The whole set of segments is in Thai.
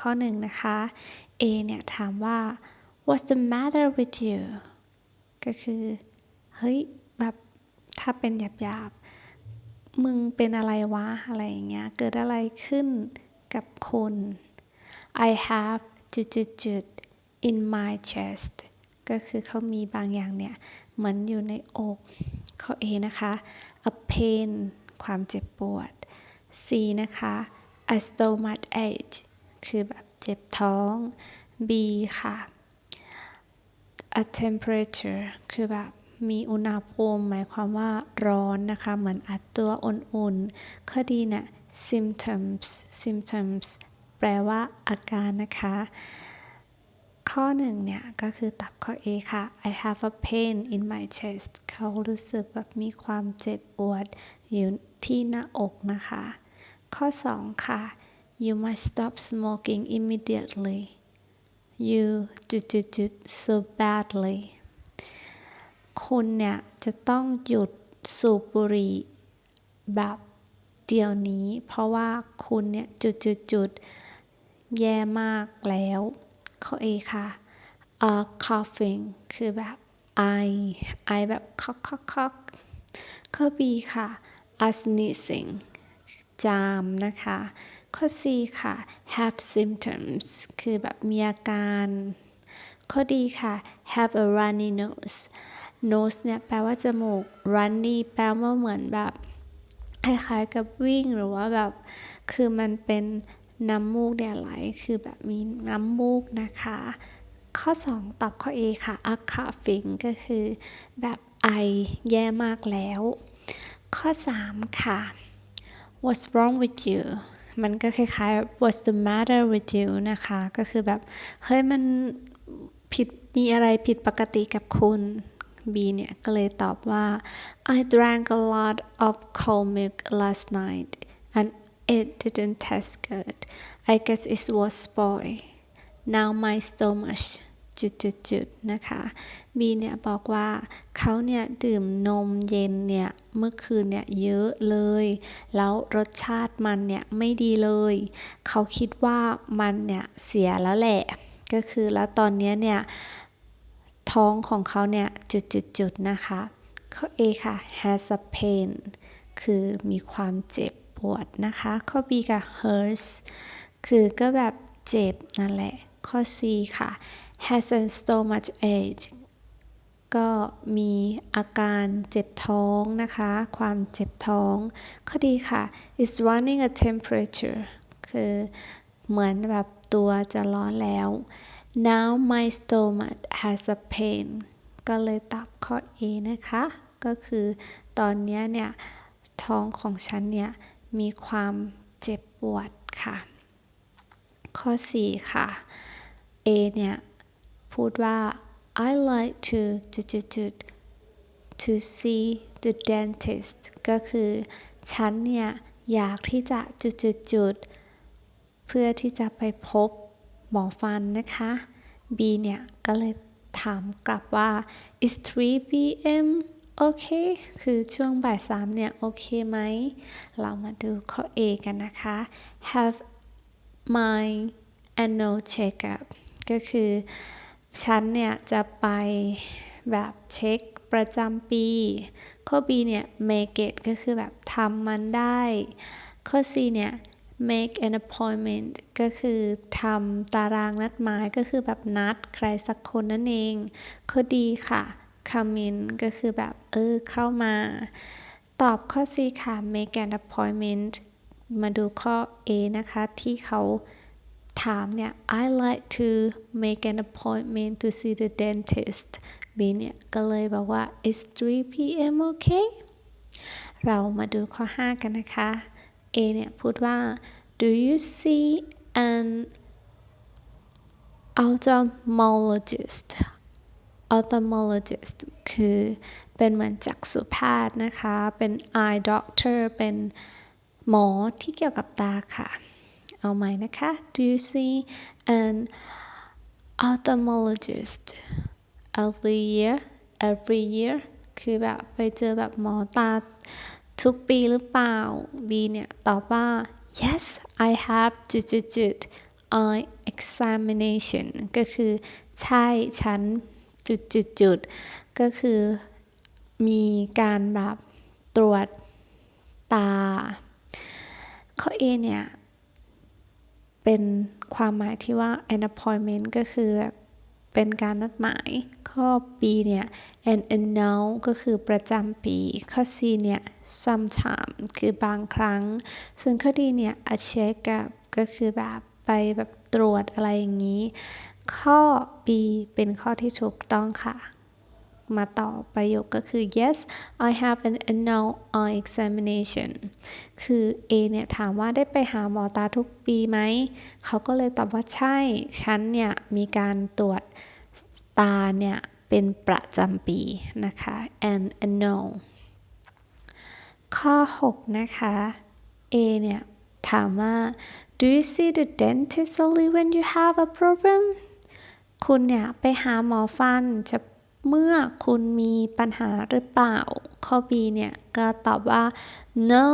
ข้อหนึ่งนะคะ A เนี่ยถามว่า what's the matter with you ก็คือ เฮ้ย แบบถ้าเป็นหยาบๆ มึงเป็นอะไรวะ อะไรอย่างเงี้ย เกิดอะไรขึ้นกับคุณ I have จุดจุดจุด in my chest ก็คือเขามีบางอย่างเนี่ย เหมือนอยู่ในอกข้อ A นะคะ a pain ความเจ็บปวด C นะคะ a stomach ache คือแบบเจ็บท้อง B ค่ะ a temperature คือแบบมีอุณหภูมิหมายความว่าร้อนนะคะ เหมือนอัดตัวอุ่นๆ ข้อดีเนี่ย symptoms symptoms แปลว่าอาการนะคะ ข้อหนึ่งเนี่ย ก็คือตับข้อ A ค่ะ I have a pain in my chest เขารู้สึกแบบมีความเจ็บปวดอยู่ที่หน้าอกนะคะ ข้อ 2 ค่ะ you must stop smoking immediately you จุดจุดจุด so badly คุณเนี่ยจะต้องหยุดสูบบุหรี่แบบเดี๋ยวนี้ เพราะว่าคุณเนี่ยจุดจุดจุดแย่มากแล้วเข้อ A ค่ะ a coughing คือแบบไอไอแบบคอกคอกคอกข้อ B ค่ะ a sneezing จามนะคะ ข้อ C ค่ะ have symptoms คือแบบมีอาการ ข้อดีค่ะ have a runny nose nose เนี่ยแปลว่าจมูก runny แปลว่าเหมือนแบบ คล้ายๆกับวิ่งหรือว่าแบบ คือมันเป็นน้ำมูกเนี่ยไหล คือแบบมีน้ำมูกนะคะ ข้อ 2 ตอบข้อ A ค่ะ a coughing ก็คือแบบไอแย่มากแล้ว ข้อ 3 ค่ะ what's wrong with you มันก็คล้ายๆ what's the matter with you นะคะ ก็คือแบบ เฮ้ยมันผิดมีอะไรผิดปกติกับคุณ B เนี่ย ก็เลยตอบว่า I drank a lot of cold milk last night and it didn't taste good I guess it was spoiled now my stomach จุดจุดจุดนะคะ B เนี่ยบอกว่าเขาเนี่ยดื่มนมเย็นเนี่ยเมื่อคืนเนี่ยเยอะเลย แล้วรสชาติมันเนี่ยไม่ดีเลย เขาคิดว่ามันเนี่ยเสียแล้วแหละ ก็คือแล้วตอนนี้เนี่ยท้องของเขาเนี่ยจุดจุดจุดนะคะข้อ A ค่ะ has a pain คือมีความเจ็บปวดนะคะ ข้อ B ค่ะ hurts คือก็แบบเจ็บนั่นแหละ ข้อ C ค่ะ has a stomach ache ก็มีอาการเจ็บท้องนะคะ ความเจ็บท้องข้อดีค่ะ is running a temperature คือเหมือนแบบตัวจะร้อนแล้ว now my stomach has a pain ก็เลยตอบข้อ A นะคะ ก็คือตอนนี้เนี่ยท้องของฉันเนี่ยมีความเจ็บปวดค่ะ ข้อ 4 ค่ะ A เนี่ยพูดว่า I like to จุดจุดจุด to see the dentist ก็คือฉันเนี่ยอยากที่จะจุดจุดจุดเพื่อที่จะไปพบหมอฟันนะคะ B เนี่ยก็เลยถามกลับว่า is 3 p.m. โอเค คือช่วงบ่ายสามเนี่ย โอเคไหม เรามาดูข้อ A กันนะคะ have my annual checkup ก็คือ ฉันเนี่ยจะไปแบบเช็คประจำปี ข้อ B เนี่ย make it ก็คือแบบทำมันได้ ข้อ C เนี่ย make an appointment ก็คือทำตารางนัดหมายก็คือแบบนัดใครสักคนนั่นเอง ข้อดีค่ะ come in ก็คือแบบเออเข้ามา ตอบข้อ C ค่ะ make an appointment มาดูข้อ A นะคะ ที่เขา ถามเนี่ย I like to make an appointment to see the dentist B เนี่ยก็เลยบอกว่า it's 3 p.m. okay เรามาดูข้อ 5 กันนะคะ A เนี่ยพูดว่า do you see an ophthalmologist ophthalmologist คือเป็นเหมือนจักษุแพทย์นะคะ เป็น eye doctor เป็นหมอที่เกี่ยวกับตาค่ะ เอาใหม่นะคะ do you see an ophthalmologist every year every year คือแบบไปเจอแบบหมอตาทุกปีหรือเปล่า B เนี่ยตอบว่า yes I have จุดจุดจุด eye examination ก็คือใช่ฉันจุดจุดจุดก็คือมีการแบบตรวจตา ข้อ A เนี่ย เป็นความหมายที่ว่า an appointment ก็คือเป็นการนัดหมาย ข้อ B เนี่ย an annual ก็คือประจำปี ข้อ C เนี่ย sometime คือบางครั้ง ส่วนข้อ D เนี่ย a check up ก็คือแบบไปแบบตรวจอะไรอย่างนี้ ข้อ B เป็นข้อที่ถูกต้องค่ะ มาต่อประโยคก็คือ yes I have an annual eye examination คือ A เนี่ยถามว่าได้ไปหาหมอตาทุกปีไหม เขาก็เลยตอบว่าใช่ ฉันเนี่ยมีการตรวจตาเนี่ยเป็นประจำปีนะคะ an annual ข้อ 6 นะคะ A เนี่ยถามว่า do you see the dentist only when you have a problem คุณเนี่ยไปหาหมอฟันจะ เมื่อคุณมีปัญหาหรือเปล่า ข้อ B เนี่ย ก็ตอบว่า no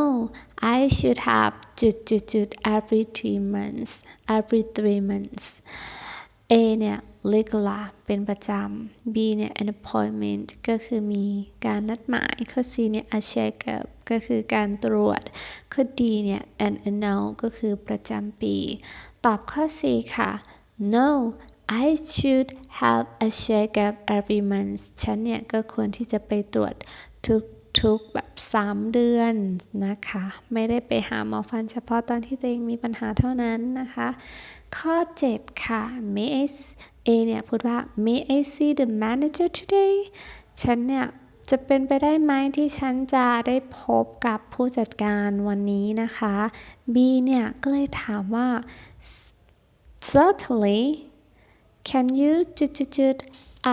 I should have จุดจุดจุด every three months every three months A เนี่ย regular เป็นประจำ B เนี่ย an appointment ก็คือมีการนัดหมาย ข้อ C เนี่ย a check-up ก็คือการตรวจ ข้อ D เนี่ย an annual ก็คือประจำปี ตอบข้อ C ค่ะ no I should have a check-up every month ฉันเนี่ยก็ควรที่จะไปตรวจทุกทุกแบบ 3 เดือนนะคะ ไม่ได้ไปหาหมอฟันเฉพาะตอนที่ตัวเองมีปัญหาเท่านั้นนะคะ ข้อ 7 ค่ะ May I A เนี่ยพูดว่า May I see the manager today ฉันเนี่ยจะเป็นไปได้ไหมที่ฉันจะได้พบกับผู้จัดการวันนี้นะคะ B เนี่ยก็เลยถามว่า certainly can you จุดจุดจุด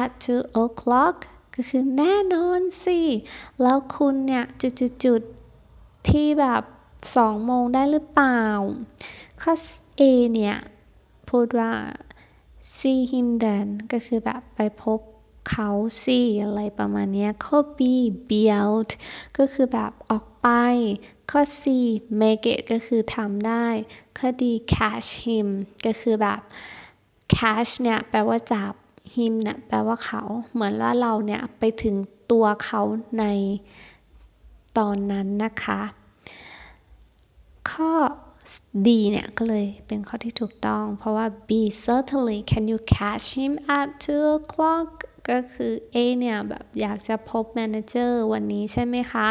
at two o'clock ก็คือแน่นอนสิ แล้วคุณเนี่ยจุดจุดจุดที่แบบสองโมงได้หรือเปล่าข้อ A เนี่ย พูดว่า see him then ก็คือแบบไปพบเขาสิอะไรประมาณนี้ข้อ B be out ก็คือแบบออกไป ข้อ C make it ก็คือทำได้ ข้อ D catch him ก็คือแบบ catch เนี่ยแปลว่าจับ him เนี่ยแปลว่าเขา เหมือนว่าเราเนี่ยไปถึงตัวเขาในตอนนั้นนะคะ ข้อ D เนี่ยก็เลยเป็นข้อที่ถูกต้อง เพราะว่า B certainly can you catch him at two o'clock ก็คือ A เนี่ยแบบอยากจะพบ manager วันนี้ใช่ไหมคะ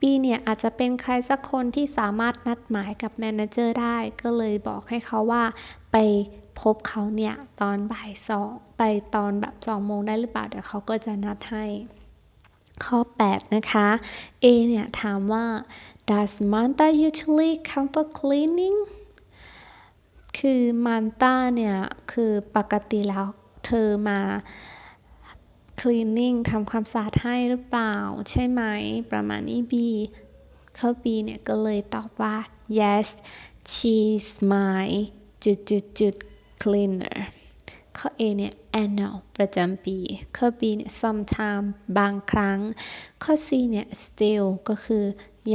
B เนี่ยอาจจะเป็นใครสักคนที่สามารถนัดหมายกับ manager ได้ ก็เลยบอกให้เขาว่าไป พบเขาเนี่ยตอนบ่ายสองไปตอนแบบสองโมงได้หรือเปล่า เดี๋ยวเขาก็จะนัดให้ข้อ 8 นะคะ A เนี่ยถามว่า Does Manta usually come for cleaning คือมันต้าเนี่ยคือปกติแล้วเธอมา cleaning ทำความสะอาดให้หรือเปล่า ใช่ไหม ประมาณนี้ B ข้อ B เนี่ยก็เลยตอบว่า yes she's my จุดจุดจุด cleaner ข้อ A เนี่ย annual ประจำปี ข้อ B เนี่ย sometime บางครั้ง ข้อ C เนี่ย still ก็คือ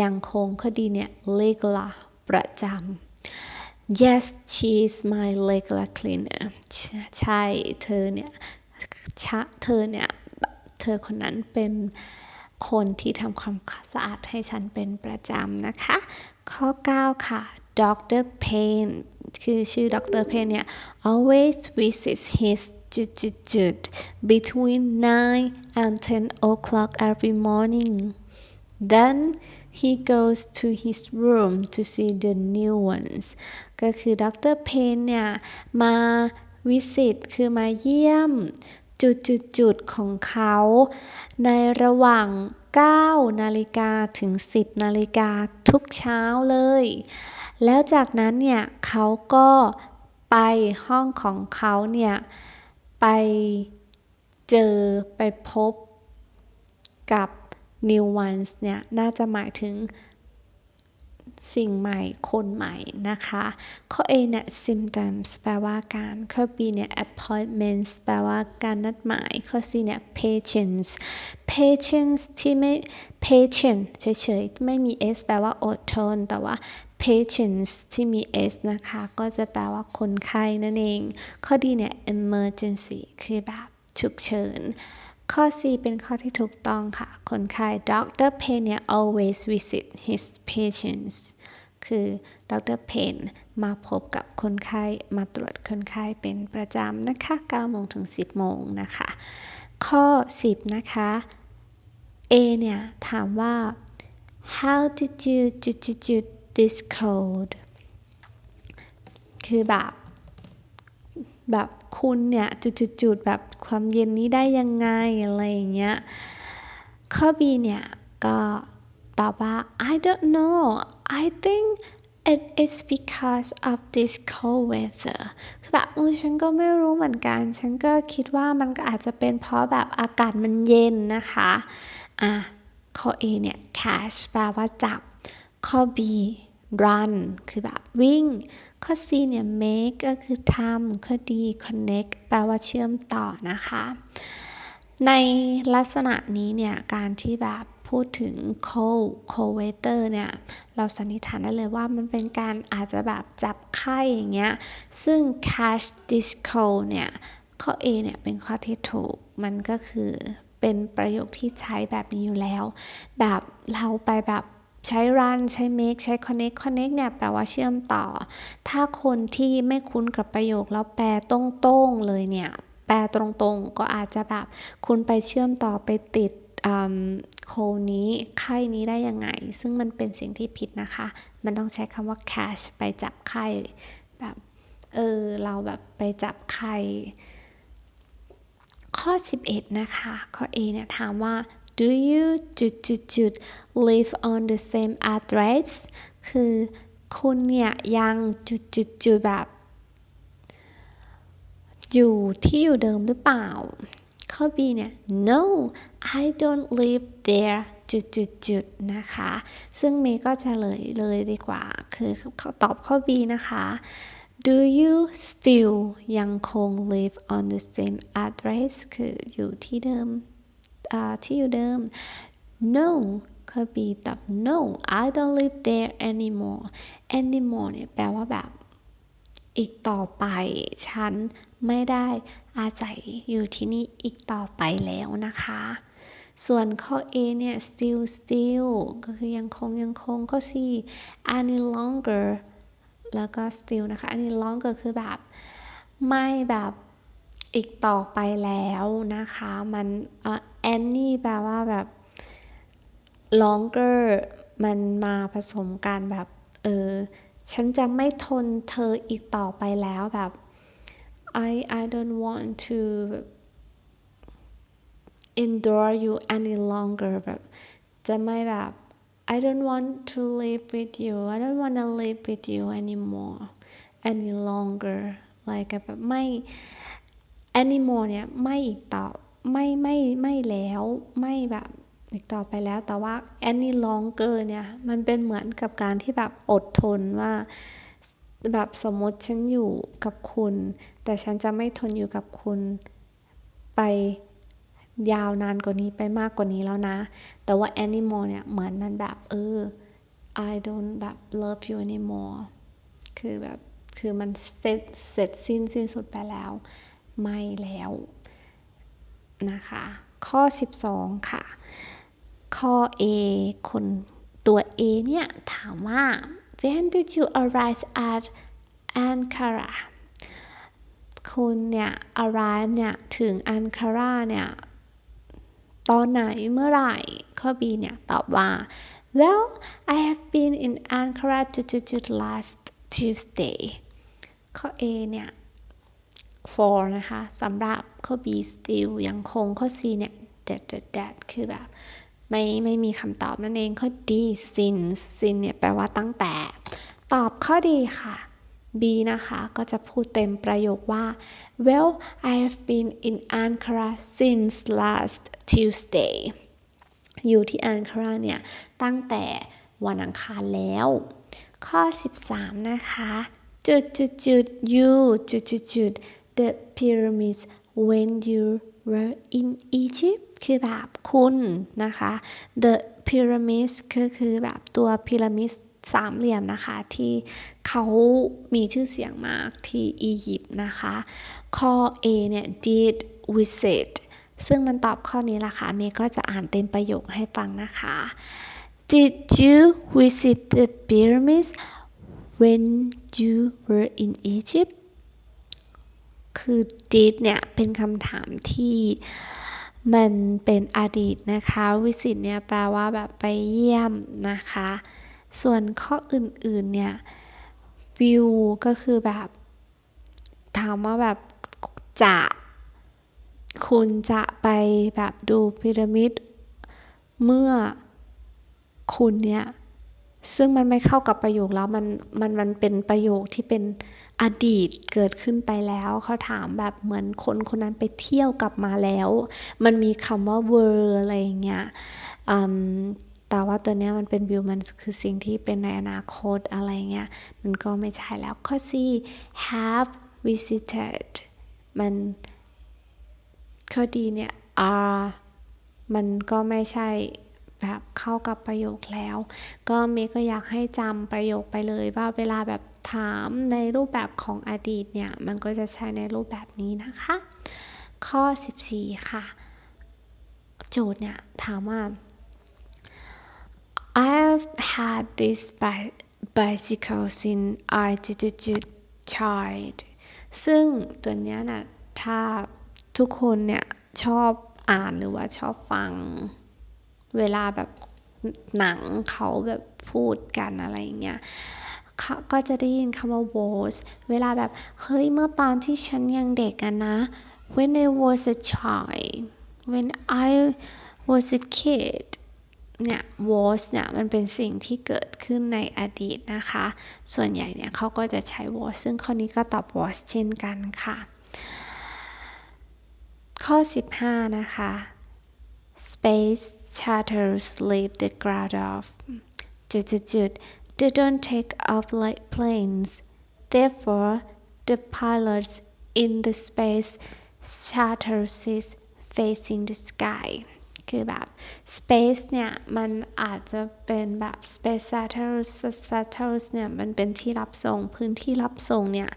ยังคง ข้อ D เนี่ย regular ประจำ yes she is my regular cleaner ใช่เธอเนี่ยชะเธอเนี่ยเธอคนนั้นเป็นคนที่ทำความสะอาดให้ฉันเป็นประจำนะคะ ข้อ 9 ค่ะ Dr. Payne คือชื่อ Dr. Payne เนี่ย always visits his จุดจุดจุด between 9 and 10 o'clock every morning then he goes to his room to see the new ones ก็คือดรเพนเนี่ย มาวิสิตคือมาเยี่ยม จุดจุดจุดของเขา ในระหว่าง 9 นาฬิกาถึง 10 นาฬิกาทุกเช้าเลย แล้วจากนั้นเนี่ยเขาก็ไปห้องของเขาเนี่ยไปเจอไปพบกับ new ones เนี่ยน่าจะหมายถึงสิ่งใหม่ คนใหม่นะคะ ข้อ A เนี่ย symptoms แปลว่าการ ข้อ B เนี่ย appointments แปลว่าการนัดหมาย ข้อ C เนี่ย patients patients ที่ไม่ patient เฉยๆ ไม่มี s แปลว่าอดทน แต่ว่า patients ที่มี s นะคะ ก็จะแปลว่าคนไข้นั่นเอง ข้อดีเนี่ย emergency คือแบบฉุกเฉิน ข้อ C เป็นข้อที่ถูกต้องค่ะ คนไข้ Dr. Payne เนี่ย always visit his patients คือดรเพนมาพบกับคนไข้มาตรวจคนไข้เป็นประจำนะคะ9โมงถึง 10 โมงนะคะ ข้อ 10 นะคะ A เนี่ย ถามว่า how did you จุดจุดจุด this cold คือแบบแบบคุณเนี่ยจุดจุดจุดแบบความเย็นนี้ได้ยังไง อะไรอย่างเงี้ย ข้อ B เนี่ย ก็ตอบว่า I don't know I think it is because of this cold weather คือแบบเออฉันก็ไม่รู้เหมือนกัน ฉันก็คิดว่ามันก็อาจจะเป็นเพราะแบบอากาศมันเย็นนะคะ อะ ข้อ A เนี่ย catch แปลว่าจับ ข้อ B run คือแบบวิ่ง ข้อ C เนี่ย make ก็คือทำ ข้อ D connect แปลว่าเชื่อมต่อนะคะ ในลักษณะนี้เนี่ย การที่แบบพูดถึง co co weather เนี่ย เราสันนิษฐานได้เลยว่ามันเป็นการอาจจะแบบจับไข้อย่างเงี้ย ซึ่ง catch this cold เนี่ย ข้อ A เนี่ยเป็นข้อที่ถูก มันก็คือเป็นประโยคที่ใช้แบบนี้อยู่แล้ว แบบเราไปแบบ ใช้ run ใช้ make ใช้ connect connect เนี่ยแปลว่าเชื่อมต่อ ถ้าคนที่ไม่คุ้นกับประโยคแล้วแปลตรงๆเลยเนี่ย แปลตรงๆ ก็อาจจะแบบ คุณไปเชื่อมต่อไปติดโคนี้ไข้นี้ได้ยังไง ซึ่งมันเป็นสิ่งที่ผิดนะคะ มันต้องใช้คำว่า catch ไปจับไข้แบบเออเราแบบไปจับไข้ข้อ 11 นะคะ ข้อ A เนี่ยถามว่า do you จุดจุดจุด live on the same address คือคุณเนี่ยยังจุดจุดจุดแบบ อยู่ที่อยู่เดิมหรือเปล่า ข้อ B เนี่ย no I don't live there จุดจุดจุดนะคะ ซึ่งเมย์ก็จะเลยเลยดีกว่า คือตอบข้อ B นะคะ Do you still ยังคง live on the same address คืออยู่ที่เดิม ที่อยู่เดิม No ข้อ B ตอบ No I don't live there anymore anymore เนี่ยแปลว่าแบบ อีกต่อไป ฉันไม่ได้อาศัยอยู่ที่นี่อีกต่อไปแล้วนะคะ ส่วนข้อ A เนี่ย still still ก็คือยังคงยังคงข้อ C any longer แล้วก็ still นะคะ any longer คือแบบ ไม่แบบอีกต่อไปแล้วนะคะ มัน เอ่อ any แปลว่าแบบ longer มันมาผสมกันแบบ เออ ฉันจะไม่ทนเธออีกต่อไปแล้วแบบ I I don't want to endure you any longer แบบ จะไม่แบบ I don't want to live with you I don't want to live with you anymore any longer like แบบไม่ anymore เนี่ย ไม่อีกต่อ ไม่ไม่ไม่แล้วไม่แบบอีกต่อไปแล้วแต่ว่า any longer เนี่ย มันเป็นเหมือนกับการที่แบบอดทนว่า แบบสมมติฉันอยู่กับคุณ แต่ฉันจะไม่ทนอยู่กับคุณไปยาวนานกว่านี้ไปมากกว่านี้แล้วนะ แต่ว่า anymore เนี่ย เหมือนมันแบบเออ I don't แบบ love you anymore คือแบบ คือมันเสร็จเสร็จสิ้นสิ้นสุดไปแล้ว ไม่แล้ว นะคะ ข้อ 12 ค่ะ ข้อ A คนตัว A เนี่ย ถามว่า when did you arrive at Ankara คุณเนี่ย arrive เนี่ย ถึง Ankara เนี่ย ตอนไหนเมื่อไหร่ ข้อ B เนี่ย ตอบว่า well I have been in Ankara to last Tuesday ข้อ A เนี่ย for นะคะสำหรับข้อ B still ยังคงข้อ C เนี่ย that that that คือแบบ ไม่ไม่มีคำตอบนั่นเองข้อ D since since เนี่ยแปลว่าตั้งแต่ ตอบข้อดีค่ะ B นะคะ ก็จะพูดเต็มประโยคว่า well I have been in Ankara since last Tuesday อยู่ที่ Ankara เนี่ย ตั้งแต่วันอังคารแล้ว ข้อ 13 นะคะ จุดจุดจุด you จุดจุดจุด the pyramids when you were in Egypt คือแบบคุณนะคะ the pyramids ก็คือแบบตัวพีระมิดสามเหลี่ยมนะคะ ที่เขามีชื่อเสียงมากที่อียิปต์นะคะ ข้อ A เนี่ย did visit ซึ่งมันตอบข้อนี้ละค่ะ เมย์ก็จะอ่านเต็มประโยคให้ฟังนะคะ Did you visit the pyramids when you were in Egypt คือ did เนี่ยเป็นคำถามที่มันเป็นอดีตนะคะ visit เนี่ยแปลว่าแบบไปเยี่ยมนะคะ ส่วนข้ออื่นๆเนี่ย view ก็คือแบบถามว่าแบบจะคุณจะไปแบบดูพีระมิด เมื่อคุณเนี่ย ซึ่งมันไม่เข้ากับประโยคแล้วมันมันมันเป็นประโยคที่เป็น อดีตเกิดขึ้นไปแล้วเขาถามแบบเหมือนคนคนนั้นไปเที่ยวกลับมาแล้ว มันมีคำว่า were อะไรอย่างเงี้ยแต่ว่าตัวเนี้ยมันเป็นวิวมันคือสิ่งที่เป็นในอนาคตอะไรเงี้ยมันก็ไม่ใช่แล้วข้อ 4 have visited มันข้อดีเนี่ย are มันก็ไม่ใช่แบบเข้ากับประโยคแล้ว ก็เมย์ก็อยากให้จำประโยคไปเลยว่าเวลาแบบ ถามในรูปแบบของอดีตเนี่ย มันก็จะใช้ในรูปแบบนี้นะคะ ข้อ 14 ค่ะ โจทย์เนี่ยถามว่า I've had this bicycle since I did a child ซึ่งตัวเนี้ยนะถ้าทุกคนเนี่ยชอบอ่านหรือว่าชอบฟังเวลาแบบหนังเขาแบบพูดกันอะไรอย่างเงี้ย ก็จะได้ยินคำว่า was เวลาแบบ เฮ้ย เมื่อตอนที่ฉันยังเด็กกันนะ when I was a child when I was a kid เนี่ย was เนี่ยมันเป็นสิ่งที่เกิดขึ้นในอดีตนะคะ ส่วนใหญ่เนี่ยเขาก็จะใช้ was ซึ่งข้อนี้ก็ตอบ was เช่นกันค่ะ ข้อ 15 นะคะ space shuttles leave the ground of จุดจุดจุด they don't take off like planes therefore the pilots in the space shuttles is facing the sky คือแบบ space เนี่ย มันอาจจะเป็นแบบ space shuttles shuttles เนี่ย มันเป็นที่รับส่งพื้นที่รับส่งเนี่ย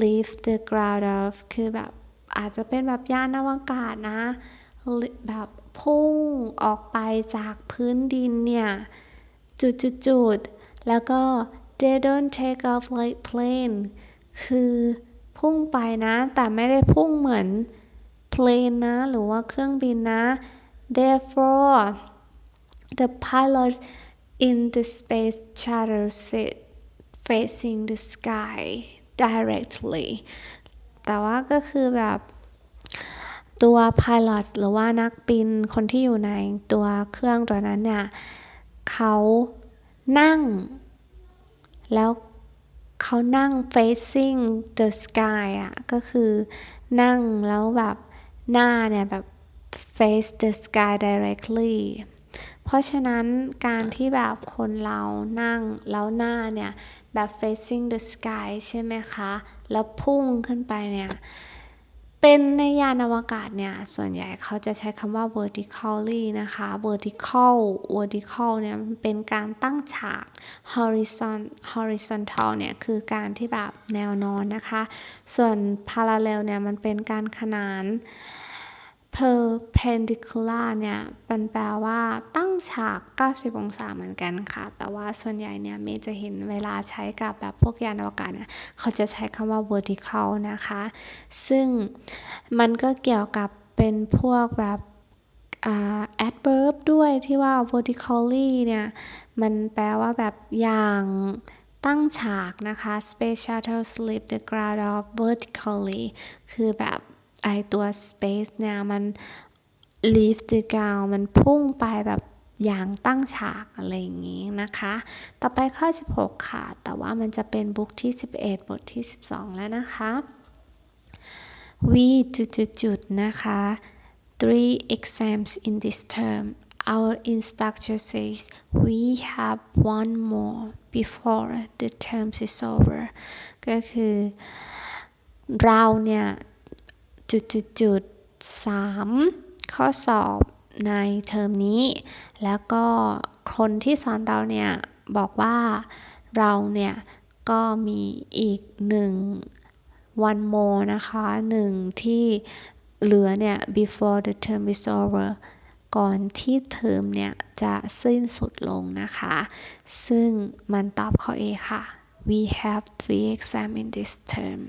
leave the ground of คือแบบอาจจะเป็นแบบยานอวกาศนะ แบบพุ่งออกไปจากพื้นดินเนี่ย จุดๆ แล้วก็ they don't take off like plane คือพุ่งไปนะ แต่ไม่ได้พุ่งเหมือน plane นะ หรือว่าเครื่องบินนะ therefore the pilot in the space shuttle sit facing the sky directly แต่ว่าก็คือแบบตัว pilot หรือว่านักบินคนที่อยู่ในตัวเครื่องตัวนั้นเนี่ยเขา นั่ง แล้วเขานั่ง facing the sky อะ ก็คือนั่งแล้วแบบหน้าเนี่ยแบบ face the sky directly เพราะฉะนั้นการที่แบบคนเรานั่งแล้วหน้าเนี่ยแบบ facing the sky ใช่ไหมคะ แล้วพุ่งขึ้นไปเนี่ย เป็นในยานอวกาศเนี่ย ส่วนใหญ่เขาจะใช้คำว่า vertically นะคะ vertical vertical เนี่ยเป็นการตั้งฉาก horizon horizontal เนี่ย คือการที่แบบแนวนอนนะคะ ส่วน parallel เนี่ย มันเป็นการขนาน perpendicular เนี่ยมันแปลว่าตั้งฉาก 90 องศาเหมือนกันค่ะ แต่ว่าส่วนใหญ่เนี่ยเมย์จะเห็นเวลาใช้กับแบบพวกยานอวกาศเนี่ยเขาจะใช้คำว่า vertical นะคะ ซึ่งมันก็เกี่ยวกับเป็นพวกแบบ adverb ด้วยที่ว่า vertically เนี่ย มันแปลว่าแบบอย่างตั้งฉากนะคะ space shuttle slip the ground off vertically คือแบบ ไอตัว space เนี่ยมัน leave the ground มันพุ่งไปแบบอย่างตั้งฉากอะไรอย่างนี้นะคะ ต่อไปข้อ 16 ค่ะ แต่ว่ามันจะเป็นบุ๊กที่ 11 บทที่ 12 แล้วนะคะ we จุดๆนะคะ three exams in this term our instructor says we have one more before the term is over ก็คือเราเนี่ย จุดจุดจุดสามข้อสอบในเทอมนี้ แล้วก็คนที่สอนเราเนี่ยบอกว่าเราเนี่ยก็มีอีกหนึ่ง one more นะคะหนึ่งที่เหลือเนี่ย before the term is over ก่อนที่เทอมเนี่ย จะสิ้นสุดลงนะคะ ซึ่งมันตอบข้อ A ค่ะ we have three exam in this term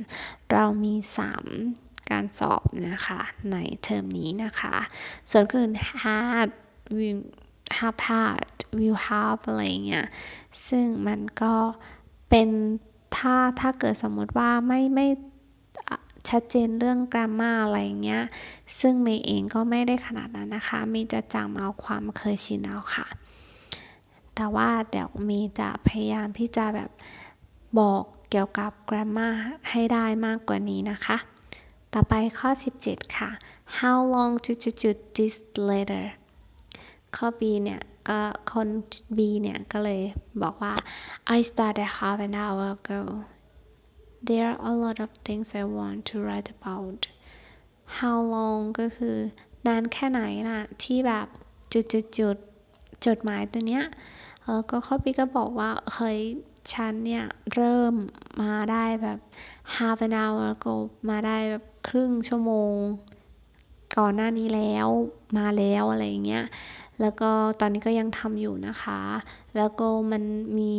เรามี 3 การสอบนะคะในเทอมนี้นะคะ ส่วนคืน had will have had will have อะไรเงี้ยซึ่งมันก็เป็นถ้าถ้าเกิดสมมติว่าไม่ไม่ชัดเจนเรื่องกราฟมาอะไรเงี้ย ซึ่งเมย์เองก็ไม่ได้ขนาดนั้นนะคะมย์จะจำเอาความเคยชินเอาค่ะ แต่ว่าเดี๋ยวมย์จะพยายามที่จะแบบบอกเกี่ยวกับกราฟมาให้ได้มากกว่านี้นะคะ ต่อไปข้อ 17 ค่ะ how long to to to this letter ข้อ B เนี่ยก็คน B เนี่ย ก็เลยบอกว่า I started half an hour ago there are a lot of things I want to write about how long ก็คือนานแค่ไหนน่ะ ที่แบบจุดจุดจุดจดหมายตัวเนี้ยเออก็ข้อ B ก็บอกว่าเคยฉันเนี่ย เริ่มมาได้แบบ half an hour ago มาได้แบบ ครึ่งชั่วโมง ก่อนหน้านี้แล้วมาแล้วอะไรอย่างเงี้ยแล้วก็ตอนนี้ก็ยังทำอยู่นะคะ แล้วก็มันมี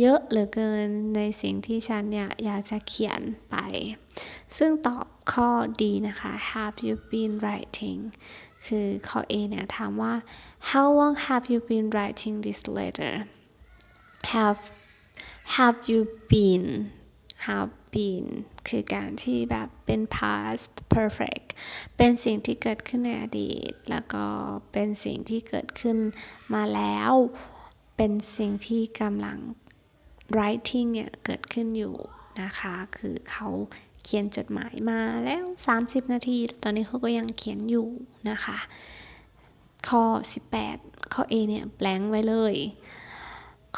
เยอะเหลือเกินในสิ่งที่ฉันเนี่ยอยากจะเขียนไป ซึ่งตอบข้อดีนะคะ have you been writing คือข้อ A เนี่ยถามว่า how long have you been writing this letter have have you been have been คือการที่แบบเป็น past perfect เป็นสิ่งที่เกิดขึ้นในอดีต แล้วก็เป็นสิ่งที่เกิดขึ้นมาแล้ว เป็นสิ่งที่กำลัง writing เนี่ยเกิดขึ้นอยู่นะคะ คือเขาเขียนจดหมายมาแล้ว 30 นาที ตอนนี้เขาก็ยังเขียนอยู่นะคะ ข้อ 18 ข้อ A เนี่ยแบงไว้เลย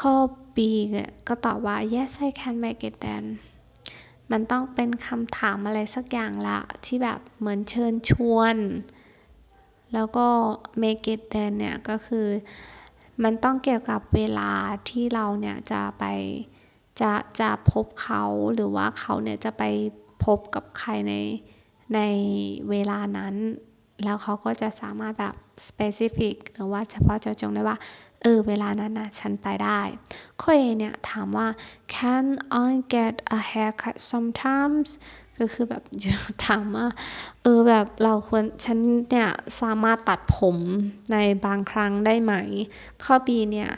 ข้อ B ก็ตอบว่า yes I can make it then มันต้องเป็นคำถามอะไรสักอย่างละที่แบบเหมือนเชิญชวน แล้วก็ make it then เนี่ยก็คือมันต้องเกี่ยวกับเวลาที่เราเนี่ยจะไปจะจะพบเขาหรือว่าเขาเนี่ยจะไปพบกับใครในในเวลานั้น แล้วเขาก็จะสามารถแบบ specific หรือว่าเฉพาะเจาะจงได้ว่า ออเวลานั้นนะฉันไปได้ข้อเนี่ยถามว่า can I get a haircut sometimes ก็คือแบบถามว่าเออแบบเราควรฉันเนี่ยสามารถตัดผมในบางครั้งได้ไหม ข้อ B เนี่ย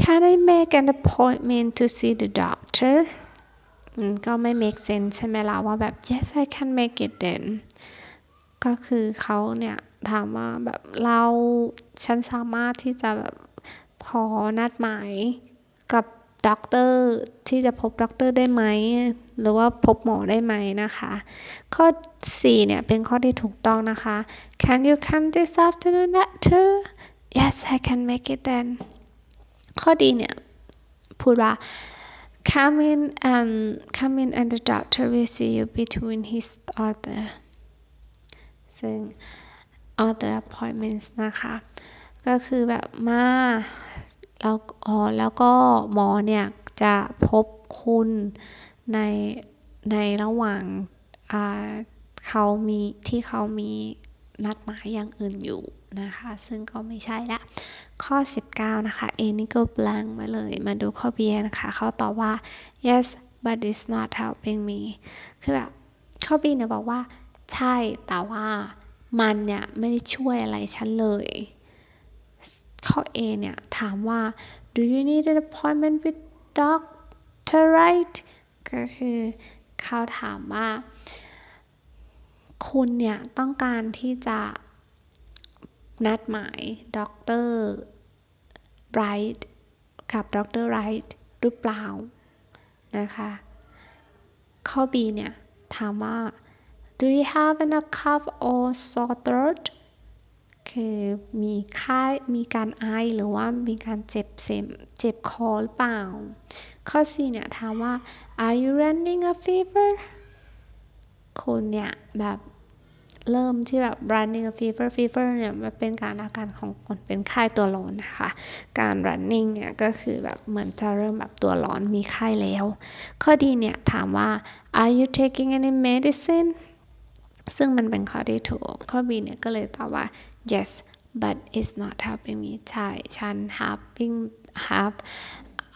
can I make an appointment to see the doctor ก็ไม่ make sense ใช่ไหมล่ะว่าแบบ yes I can make it then ก็คือเขาเนี่ยถามว่าแบบเราฉันสามารถที่จะแบบ ขอนัดหมายกับด็อกเตอร์ที่จะพบด็อกเตอร์ได้ไหม หรือว่าพบหมอได้ไหมนะคะ ข้อ 4 เนี่ย เป็นข้อที่ถูกต้องนะคะ Can you come this afternoon at two Yes I can make it then ข้อดีเนี่ย พูดว่า Come in and come in and the doctor will see you between his other ซึ่ง other appointments นะคะ ก็คือแบบมา แล้วอ๋อแล้วก็หมอเนี่ยจะพบคุณในในระหว่างเขามีที่เขามีนัดหมายอย่างอื่นอยู่นะคะ ซึ่งก็ไม่ใช่ละ ข้อ 19 นะคะ A นี่ก็ blank ไว้เลย มาดูข้อ B นะคะเขาตอบว่า yes but it's not helping me คือแบบข้อ B เนี่ยบอกว่า ใช่แต่ว่ามันเนี่ยไม่ได้ช่วยอะไรฉันเลย ข้อ A เนี่ยถามว่า do you need an appointment with doctor right ก็คือเขาถามว่า คุณเนี่ยต้องการที่จะนัดหมายด็อกเตอร์ไรท์กับด็อกเตอร์ไรท์หรือเปล่านะคะข้อ B เนี่ยถามว่า do you have a cough or sore throat คือมีไข้มีการไอหรือว่ามีการเจ็บเสมเจ็บคอหรือเปล่า ข้อ C เนี่ยถามว่า are you running a fever คุณเนี่ยแบบเริ่มที่แบบ running fever fever เนี่ยมันเป็นการอาการของคนเป็นไข้ตัวร้อนนะคะ การ running เนี่ยก็คือแบบเหมือนจะเริ่มแบบตัวร้อนมีไข้แล้ว ข้อดีเนี่ยถามว่า are you taking any medicine ซึ่งมันเป็นข้อที่ถูก ข้อ B เนี่ยก็เลยตอบว่า yes but it's not helping me ใช่ฉัน having have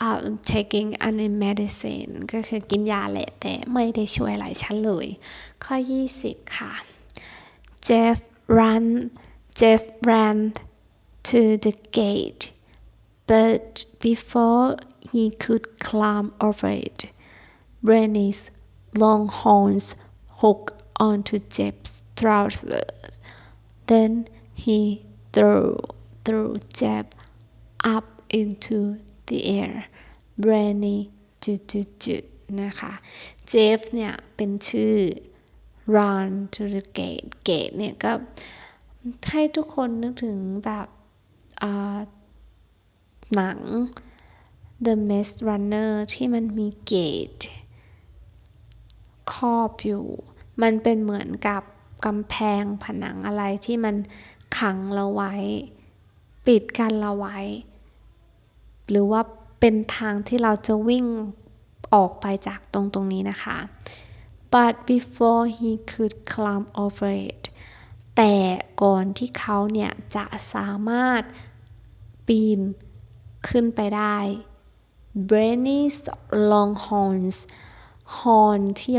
uh, taking any medicine ก็คือกินยาแหละแต่ไม่ได้ช่วยอะไรฉันเลย ข้อ 20 ค่ะ Jeff ran Jeff ran to the gate but before he could climb over it Rennie's long horns hooked onto Jeff's trousers. Then he threw, threw Jeff up into the air. Rennie จุดจุดจุดนะคะ เจฟเนี่ย เป็นชื่อ run to the gate gate เนี่ย ก็ให้ทุกคนนึกถึงแบบหนัง The Maze Runner ที่มันมีเกต ครอบอยู่ มันเป็นเหมือนกับกำแพงผนังอะไรที่มันขังเราไว้ ปิดกันเราไว้ หรือว่าเป็นทางที่เราจะวิ่งออกไปจากตรงตรงนี้นะคะ but before he could climb over it แต่ก่อนที่เขาเนี่ยจะสามารถปีนขึ้นไปได้ Brenny's long horns horn ที่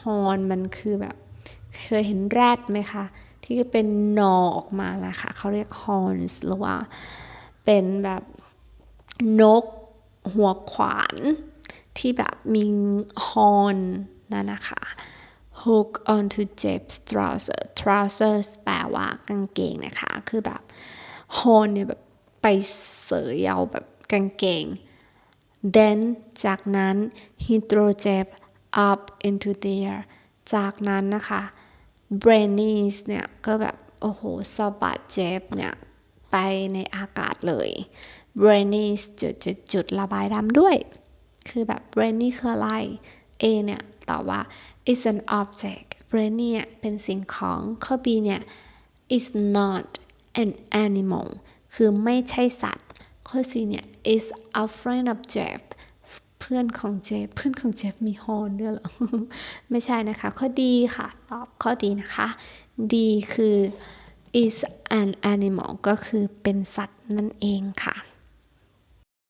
ฮอนมันคือแบบ เคยเห็นแรดไหมคะที่เป็นหนอออกมาแล้วค่ะเขาเรียก horns หรือว่าเป็นแบบนกหัวขวาน ที่แบบมีฮอนนั่นนะคะ hook onto Jeff's trousers trousers แปลว่ากางเกงนะคะ คือแบบฮอนเนี่ยแบบไปเสยเอาแบบกางเกง then จากนั้น he threw Jeff up into the air จากนั้นนะคะ b r a n n i s เนี่ย ก็แบบ โอ้โหสะบัดเจฟเนี่ย ไปในอากาศเลย b r a n n i s จุดจุดจุดระบายดำด้วย คือแบบ b r a n n y คืออะไร A เนี่ยตอบว่า is an object b r a n n y เนี่ยเป็นสิ่งของข้อ B เนี่ย is not an animal คือไม่ใช่สัตว์ ข้อ C เนี่ย is a friend of Jeff พื่อนของเจฟเพื่อนของเจฟมีฮอนด้วยหรอ ไม่ใช่นะคะ ข้อดีค่ะ ตอบข้อดีนะคะ ดีคือ is an animal ก็คือเป็นสัตว์นั่นเองค่ะ